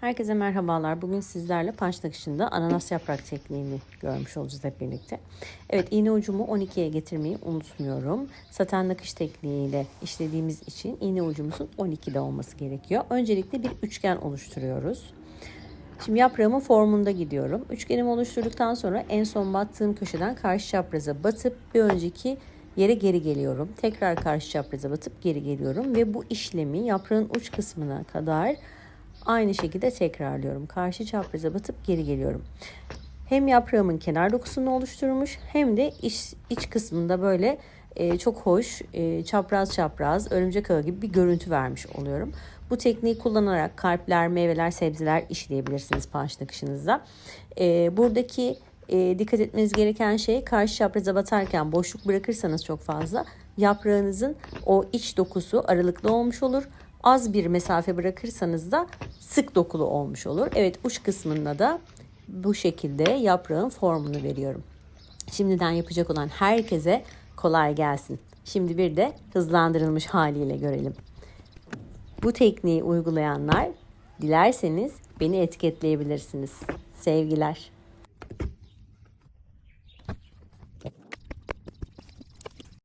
Herkese merhabalar. Bugün sizlerle panç nakışında ananas yaprak tekniğini görmüş olacağız hep birlikte. Evet iğne ucumu 12'ye getirmeyi unutmuyorum. Saten nakış tekniğiyle işlediğimiz için iğne ucumuzun 12'de olması gerekiyor. Öncelikle bir üçgen oluşturuyoruz. Şimdi yaprağımın formunda gidiyorum. Üçgenimi oluşturduktan sonra en son battığım köşeden karşı çapraza batıp bir önceki yere geri geliyorum. Tekrar karşı çapraza batıp geri geliyorum ve bu işlemi yaprağın uç kısmına kadar aynı şekilde tekrarlıyorum. Karşı çapraza batıp geri geliyorum. Hem yaprağımın kenar dokusunu oluşturmuş hem de iç, iç kısmında böyle e, çok hoş e, çapraz çapraz örümcek ağı gibi bir görüntü vermiş oluyorum. Bu tekniği kullanarak kalpler, meyveler, sebzeler işleyebilirsiniz panç nakışınızda. E, buradaki e, dikkat etmeniz gereken şey karşı çapraza batarken boşluk bırakırsanız çok fazla yaprağınızın o iç dokusu aralıklı olmuş olur. Az bir mesafe bırakırsanız da sık dokulu olmuş olur. Evet uç kısmında da bu şekilde yaprağın formunu veriyorum. Şimdiden yapacak olan herkese kolay gelsin. Şimdi bir de hızlandırılmış haliyle görelim. Bu tekniği uygulayanlar dilerseniz beni etiketleyebilirsiniz. Sevgiler.